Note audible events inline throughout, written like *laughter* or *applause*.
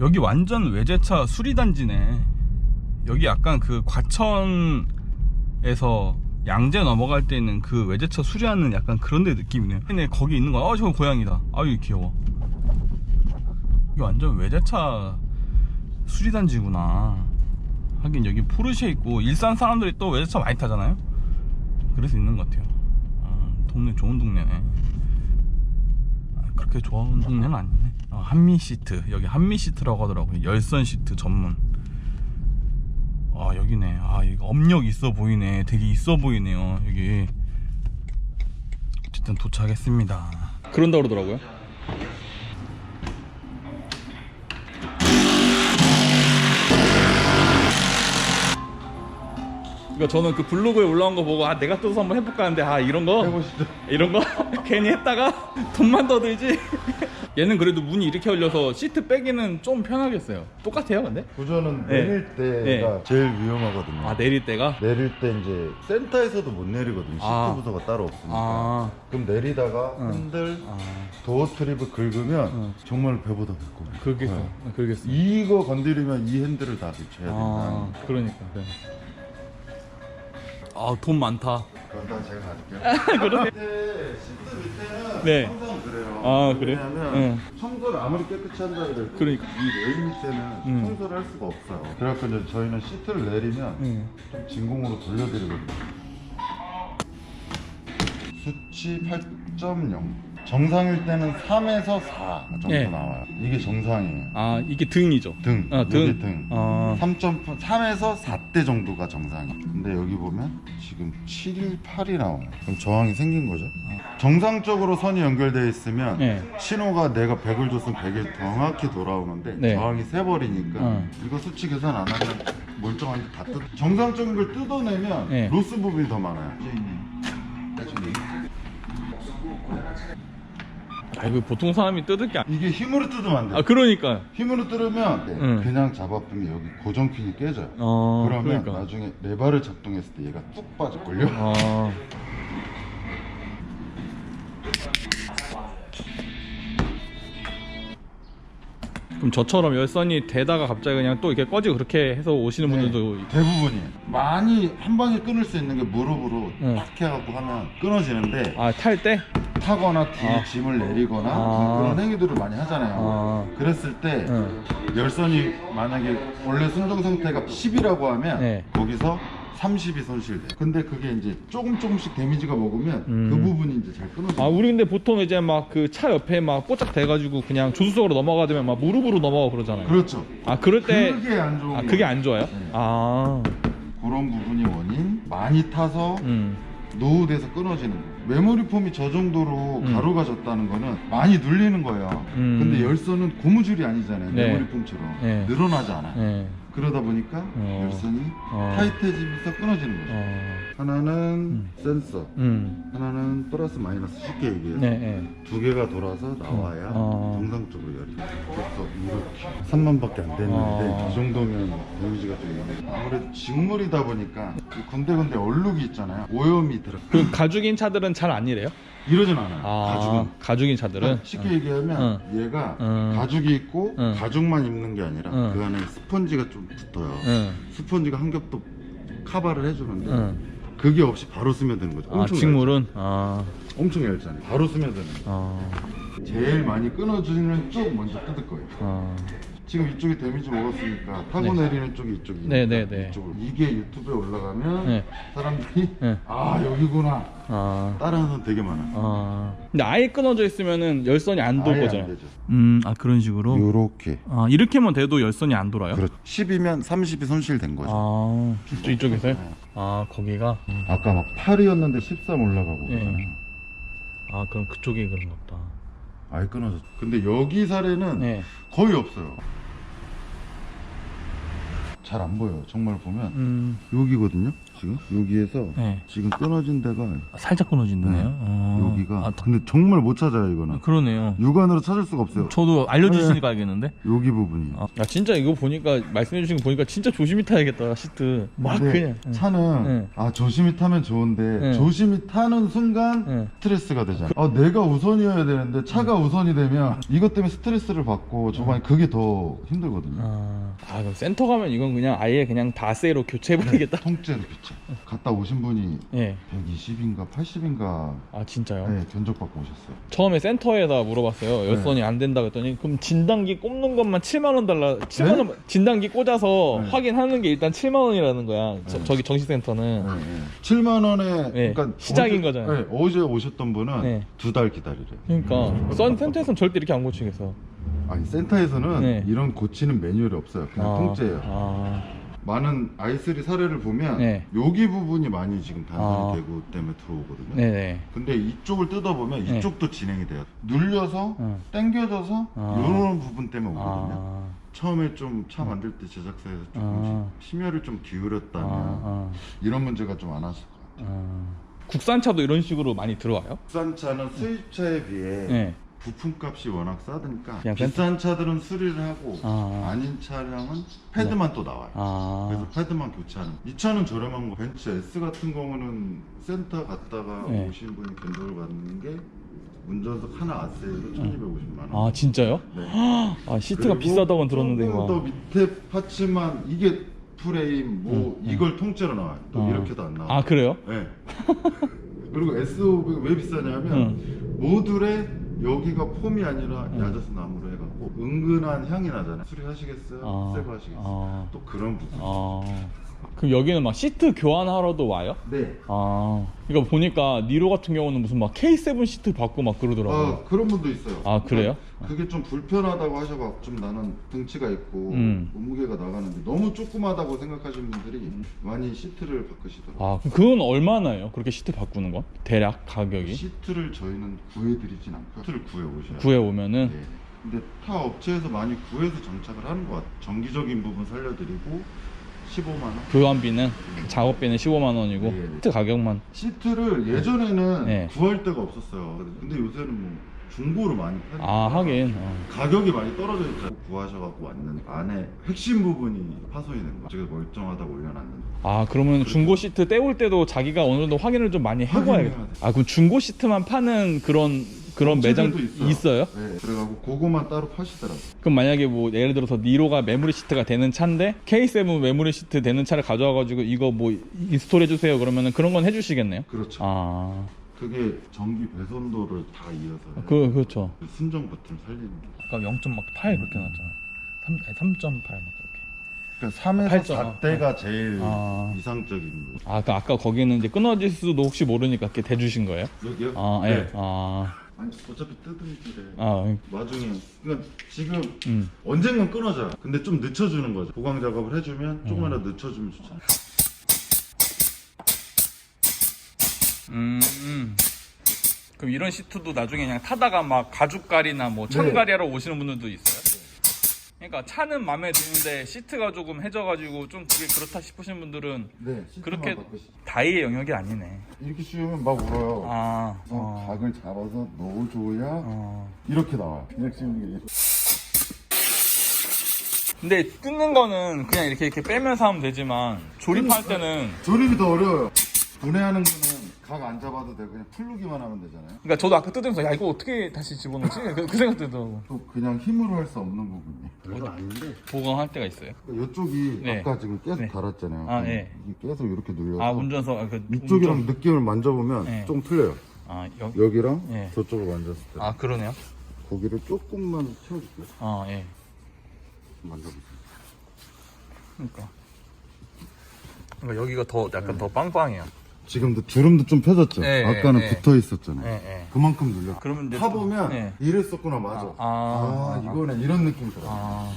여기 완전 외제차 수리단지네. 여기 약간 그 과천에서 양재 넘어갈 때 있는 그 외제차 수리하는 약간 그런 데 느낌이네요. 근데 거기 있는 거, 아, 저거 고양이다. 아유, 귀여워. 이게 완전 외제차 수리단지구나. 하긴 여기 포르쉐 있고, 일산 사람들이 또 외제차 많이 타잖아요? 그래서 있는 것 같아요. 아, 동네 좋은 동네네. 아, 그렇게 좋은 동네는 아니네. 아, 한미 시트. 여기 한미 시트라고 하더라고요. 열선 시트 전문. 아, 여기네. 아, 이거 업력 있어 보이네. 되게 있어 보이네요. 여기. 어쨌든 도착했습니다. 그런다 그러더라고요. 그러니까 저는 그 블로그에 올라온 거 보고 아 내가 떠서 한번 해볼까 하는데 아 이런 거 해보시죠. 이런 거 *laughs* 괜히 했다가 *laughs* 돈만 더 들지 *laughs* 얘는 그래도 문이 이렇게 열려서 시트 빼기는 좀 편하겠어요 똑같아요 근데 구조는 네. 내릴 때가 제일 위험하거든요. 아 내릴 때가 내릴 때 이제 센터에서도 못 내리거든요. 시트 아. 부서가 따로 없으니까. 아, 그럼 내리다가 응. 핸들 아 도어 트립을 긁으면 응. 정말 배보다 배꼽. 그러겠어 네. 그러겠어 이거 건드리면 이 핸들을 다 붙여야 된다. 아 그러니까 아돈 많다 그건 다 제가 가질게요. 그러네. 밑에 시트 밑에는 네. 항상 그래요. 아, 그래요? 왜냐면 응. 청소를 아무리 깨끗이 한다 해도 그러니까. 이 레일 밑에는 응. 청소를 할 수가 없어요. 그래갖고 이제 저희는 시트를 내리면 응. 좀 진공으로 돌려드리거든요. 수치 8.0. 정상일 때는 3에서 4 정도 예. 나와요. 이게 정상이에요. 아 이게 등이죠 등, 아, 등? 여기 등. 아. 3.3에서 4대 정도가 정상이에요. 근데 여기 보면 지금 7, 8이 나와요. 그럼 저항이 생긴 거죠. 정상적으로 선이 연결되어 있으면 네. 신호가 내가 100을 줬으면 100이 정확히 돌아오는데 네. 저항이 세버리니까 어. 이거 수치 계산 안 하면 멀쩡하게 다 뜯. 정상적인 걸 뜯어내면 네. 로스 부분이 더 많아요. 아 이거 보통 사람이 뜯을 게 아니 이게 힘으로 뜯으면 안 돼. 아요 그러니까 힘으로 뜯으면 네, 응. 그냥 잡아보면 여기 고정핀이 깨져요. 어 그러면 그러니까 나중에 레바를 작동했을 때 얘가 뚝 빠질걸요? 아 그럼 저처럼 열선이 되다가 갑자기 그냥 또 이렇게 꺼지고 그렇게 해서 오시는 분들도 네, 대부분이 많이 한 방에 끊을 수 있는 게 무릎으로 응. 탁 해갖고 하면 끊어지는데 아 탈 때? 타거나 뒤에 아. 짐을 내리거나 아. 그런 행위들을 많이 하잖아요. 아. 그랬을 때 응. 열선이 만약에 원래 순정 상태가 10이라고 하면 네. 거기서 30이 손실돼. 근데 그게 이제 조금 조금씩 데미지가 먹으면 음. 그 부분이 이제 잘 끊어져. 아 우리 근데 보통 이제 막 그 차 옆에 막 뽀짝 돼가지고 그냥 조수석으로 넘어가 되면 막 무릎으로 넘어가고 그러잖아요 그렇죠. 아 그럴 때 그게 안 좋은 아 거예요. 그게 안 좋아요? 네. 아 그런 부분이 원인. 많이 타서 음. 노후돼서 끊어지는 거. 메모리 폼이 저 정도로 음. 가루가 졌다는 거는 많이 눌리는 거예요. 음. 근데 열선은 고무줄이 아니잖아요. 네. 메모리 폼처럼 네. 늘어나지 않아요. 네. 그러다 보니까 어. 열선이 어. 타이트해지면서 끊어지는 거죠. 어. 하나는 센서, 음. 하나는 플러스 마이너스 쉽게 얘기해서 네, 네. 두 개가 돌아서 나와야 어. 정상적으로 열이. 그래서 이렇게 3만밖에 안 됐는데 어. 이 정도면 데미지가 좀 아무래도 직물이다 보니까 이 군데군데 얼룩이 있잖아요. 오염이 들어. 그 가죽인 차들은 잘 안 이래요? 이러진 않아요. 아, 가죽은. 가죽인 차들은 그러니까 쉽게 얘기하면 얘가 응. 가죽이 있고 응. 가죽만 입는 게 아니라 응. 그 안에 스펀지가 좀 붙어요. 응. 스펀지가 한 겹도 커버를 해주는데 응. 그게 없이 바로 스며드는 거죠. 아 직물은 아. 얇- 엄청 얇잖아요. 바로 스며드는. 아. 제일 많이 끊어주는 쪽 먼저 뜯을 거예요. 아. 지금 이쪽에 데미지 먹었으니까 타고 네. 내리는 쪽이 이쪽이니까 네, 네, 네. 이쪽으로 이게 유튜브에 올라가면 네. 사람들이 네. 아 여기구나 아. 따라하는 사람 되게 많아. 아. 근데 아예 끊어져 있으면은 열선이 안 돌 아예 안 거잖아요. 되죠. 음, 아 그런 식으로. 요렇게. 아 이렇게만 돼도 열선이 안 돌아요? 그렇죠. 10이면 30이 손실된 거죠. 아 이쪽 이쪽에서요? 네. 아 거기가. 아까 막 8이었는데 13 올라가고 예. 그러잖아요. 아 그럼 그쪽이 그런가 보다. 아예 끊어졌죠. 근데 여기 사례는 네. 거의 없어요. 잘 안 보여요. 정말 보면 음. 여기거든요. 지금 여기에서 네. 지금 끊어진 데가 살짝 끊어진다네요. 네. 어. 여기가 아, 근데 정말 못 찾아요 이거는 그러네요. 육안으로 찾을 수가 없어요 저도 알려주시니까 알겠는데. 여기 부분이 아, 야 진짜 이거 보니까 말씀해 주신 거 보니까 진짜 조심히 타야겠다 시트. 막 근데 그냥. 응. 차는 네. 아 조심히 타면 좋은데 네. 조심히 타는 순간 네. 스트레스가 되잖아. 아 내가 우선이어야 되는데 차가 우선이 되면 이것 때문에 스트레스를 받고 저번에 그게 더 힘들거든요. 아, 아 그럼 센터 가면 이건 그냥 아예 그냥 다세로 교체해버리겠다. 통째로 교체. 갔다 오신 분이 예. 120인가 80인가 아 진짜요? 네, 견적 받고 오셨어요. 처음에 센터에다 물어봤어요. 여선이 안 된다 그랬더니 그럼 진단기 꼽는 것만 7만 원 달라. 7만 원 진단기 꽂아서 네. 확인하는 게 일단 7만 원이라는 거야. 저, 저기 정식센터는. 7만 원에 네, 그러니까 시작인 어제, 거잖아요. 네, 어제 오셨던 분은 네. 두달 기다리래요. 그러니까 선 센터에서는 절대 이렇게 안 고치겠어. 아니 센터에서는 네. 이런 고치는 매뉴얼이 없어요. 그냥 통째예요. 아, 많은 i3 사례를 보면 네. 여기 부분이 많이 지금 단선이 아. 되고 때문에 들어오거든요. 네네. 근데 이쪽을 뜯어보면 네. 이쪽도 진행이 돼요. 눌려서 응. 당겨져서 아. 이런 부분 때문에 오거든요. 아, 처음에 좀 차 만들 때 제작사에서 조금씩 아. 심혈을 좀 기울였다면 아, 이런 문제가 좀 안 왔을 것 같아요. 아. 국산차도 이런 식으로 많이 들어와요? 국산차는 수입차에 비해 네. 부품값이 워낙 싸드니까 그냥 비싼 차들은 수리를 하고 아. 아닌 차량은 패드만 또 나와요. 그래서 아, 패드만 교체하는 이 차는 저렴한 거 벤츠 S 같은 경우는 센터 갔다가 네. 오신 분이 견적을 받는 게 운전석 하나 아세이로 1250만 원 아 진짜요? 네. 아 시트가 비싸다고 들었는데 조금 막. 더 밑에 파츠만 이게 프레임 뭐 이걸 통째로 나와요 또 아. 이렇게도 안 나와요 아 그래요? 네. *laughs* 그리고 S500 왜 비싸냐면 모듈에 여기가 폼이 아니라 야자수 나무로 해갖고 은근한 향이 나잖아요 수리하시겠어요? 아. 새거 하시겠어요? 아. 또 그런 부분 아. 그럼 여기는 막 시트 교환하러도 와요? 네 아. 이거 보니까 니로 같은 경우는 무슨 막 K7 시트 받고 막 그러더라고요. 아, 그런 분도 있어요. 아, 그래요? 그게 좀 불편하다고 하셔갖고 좀 나는 등치가 있고 음. 몸무게가 나가는데 너무 조그마다고 생각하시는 분들이 많이 시트를 바꾸시더라고요. 아, 그럼 그건 얼마나요? 그렇게 시트 바꾸는 건? 대략 가격이? 시트를 저희는 구해드리진 않고 시트를 구해오셔요. 구해 오면은 네. 근데 타 업체에서 많이 구해서 정착을 하는 것 같아요. 정기적인 부분 살려드리고 15만 원. 교환비는 작업비는 15만 원이고 네. 시트 가격만 시트를 예전에는 네. 구할 데가 없었어요. 근데 요새는 뭐 중고로 많이 파니까 아 하긴 어. 가격이 많이 떨어져 있잖아요. 구하셔갖고 왔는데 안에 핵심 부분이 파손이 된 거. 제가 멀쩡하다고 올려놨는데. 아 그러면 중고 시트 떼올 때도 자기가 어느 정도 확인을 좀 많이 해봐야겠다. 확인해야 돼. 아 그럼 중고 시트만 파는 그런 그런 매장 업체들도 있어요? 네. 그래갖고 그거만 따로 파시더라고요. 그럼 만약에 뭐 예를 들어서 니로가 메모리 시트가 되는 차인데 K7 메모리 시트 되는 차를 가져와가지고 이거 뭐 인스톨 해주세요 그러면은 그런 건 해주시겠네요? 그렇죠. 아, 그게 전기 배선도를 다 이어서 해요. 그 그렇죠. 그 순정 버튼을 살리는 게. 아까 0.8 그렇게 나왔잖아. 3, 3.8막 그렇게. 그러니까 3에서 팔점. 4대가 제일 아. 이상적인 거. 아, 그 아까 거기는 이제 끊어질 수도 혹시 모르니까 이렇게 대주신 거예요? 여기요? 아, 예. 네. 아, 아니 어차피 뜯은 길에 아, 나중에 그러니까 지금 음. 언젠간 끊어져요. 근데 좀 늦춰주는 거죠. 보강 작업을 해주면 조금이라도 늦춰주면 좋잖아요. 음. 음. 그럼 이런 시트도 나중에 그냥 타다가 막 가죽갈이나 뭐 천갈이 하러 오시는 분들도 있어요? 그러니까 차는 마음에 드는데 시트가 조금 해져가지고 좀 그게 그렇다 싶으신 분들은 네, 그렇게 다이의 영역이 아니네. 이렇게 씌우면 막 울어요. 아, 그래서 어, 각을 잡아서 넣어줘야 어. 이렇게 나와요. 그냥 씌우는 게. 근데 뜯는 거는 그냥 이렇게 이렇게 빼면서 하면 되지만 조립할 때는 조립이 더 어려워요. 분해하는 거는 각 안 잡아도 되고 그냥 풀르기만 하면 되잖아요. 그러니까 저도 아까 뜯으면서 야 이거 어떻게 다시 집어넣지? *laughs* 그, 그 생각 들더라고. 또 그냥 힘으로 할 수 없는 부분이. 그래도 아닌데. 보강할 때가 있어요. 이쪽이 네. 아까 지금 계속 네. 달았잖아요. 아, 네. 이게 계속 이렇게 눌려서 아 운전석 아, 그 이쪽이랑 운전- 느낌을 만져보면 네. 좀 틀려요. 아 여, 여기랑 네. 저쪽을 만졌을 때 아 그러네요. 거기를 조금만 채워줄게요. 아 예. 만져보세요. 그러니까. 그러니까 여기가 더 약간 더 빵빵해요. 지금도 주름도 좀 펴졌죠. 네, 아까는 네, 붙어 있었잖아요. 예 예. 그만큼 눌려. 그러면 이제 타보면 네. 이랬었구나 맞아. 아, 아, 아, 이거네 이런 느낌 들어. 아.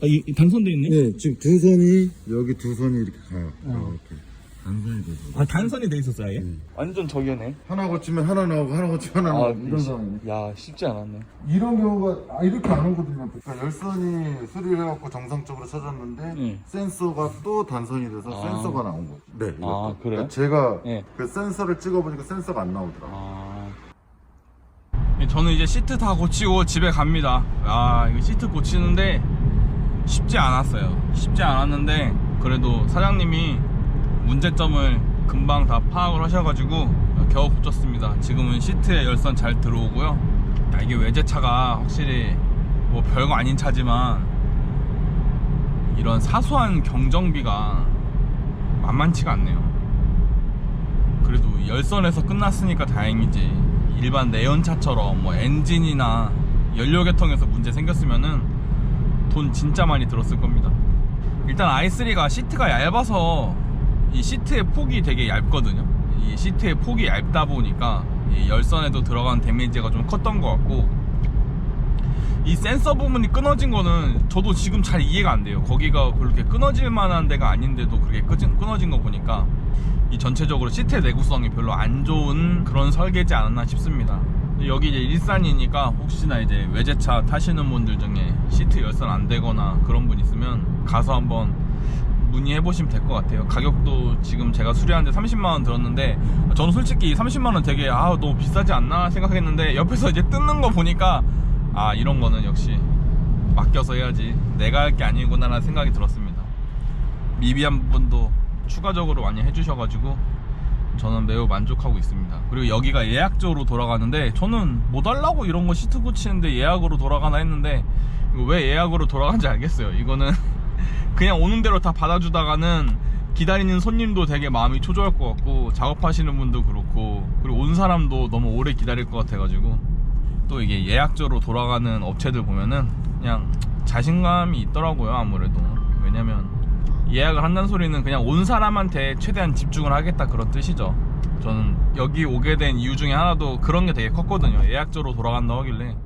아, 이, 단선돼 있네? 네, 지금 두 손이 여기 두 손이 이렇게 가요. 어. 이렇게. 단선이 돼서 아 단선이 돼 있었어요 아예? 완전 저기네. 하나 고치면 하나 나오고 하나 고치면 하나 나오고 이런 상황이네 야 쉽지 않았네. 이런 경우가 아, 이렇게 안 오거든요 그러니까 열선이 수리를 해갖고 정상적으로 찾았는데 응. 센서가 또 단선이 돼서 아. 센서가 나온 거죠 네 이것도. 아, 그래요? 그러니까 제가 예. 그 센서를 찍어보니까 센서가 안 나오더라고요 아. 저는 이제 시트 다 고치고 집에 갑니다. 아, 이거 시트 고치는데 쉽지 않았어요. 쉽지 않았는데 그래도 사장님이 문제점을 금방 다 파악을 하셔가지고 겨우 고쳤습니다. 지금은 시트에 열선 잘 들어오고요. 야, 이게 외제차가 확실히 뭐 별거 아닌 차지만 이런 사소한 경정비가 만만치가 않네요. 그래도 열선에서 끝났으니까 다행이지 일반 내연차처럼 뭐 엔진이나 연료 계통에서 문제 생겼으면은 돈 진짜 많이 들었을 겁니다 일단 i3가 시트가 얇아서 이 시트의 폭이 되게 얇거든요 이 시트의 폭이 얇다 보니까 이 열선에도 들어간 데미지가 좀 컸던 것 같고 이 센서 부분이 끊어진 거는 저도 지금 잘 이해가 안 돼요. 거기가 그렇게 끊어질 만한 데가 아닌데도 그렇게 끊어진 거 보니까 이 전체적으로 시트의 내구성이 별로 안 좋은 그런 설계지 않았나 싶습니다. 여기 이제 일산이니까 혹시나 이제 외제차 타시는 분들 중에 시트 열선 안 되거나 그런 분 있으면 가서 한번 문의해 보시면 될 것 같아요. 가격도 지금 제가 수리하는데 30만 원 들었는데 저는 솔직히 30만 원 되게 아 너무 비싸지 않나 생각했는데 옆에서 이제 뜯는 거 보니까 아 이런 거는 역시 맡겨서 해야지 내가 할 게 아니구나 라는 생각이 들었습니다. 미비한 부분도 추가적으로 많이 해주셔가지고 저는 매우 만족하고 있습니다. 그리고 여기가 예약적으로 돌아가는데 저는 뭐 달라고 이런 거 시트 고치는데 예약으로 돌아가나 했는데 이거 왜 예약으로 돌아가는지 알겠어요. 이거는 그냥 오는 대로 다 받아주다가는 기다리는 손님도 되게 마음이 초조할 것 같고 작업하시는 분도 그렇고 그리고 온 사람도 너무 오래 기다릴 것 같아가지고 또 이게 예약적으로 돌아가는 업체들 보면은 그냥 자신감이 있더라고요 아무래도. 왜냐면 예약을 한다는 소리는 그냥 온 사람한테 최대한 집중을 하겠다 그런 뜻이죠. 저는 여기 오게 된 이유 중에 하나도 그런 게 되게 컸거든요. 예약적으로 돌아간다 하길래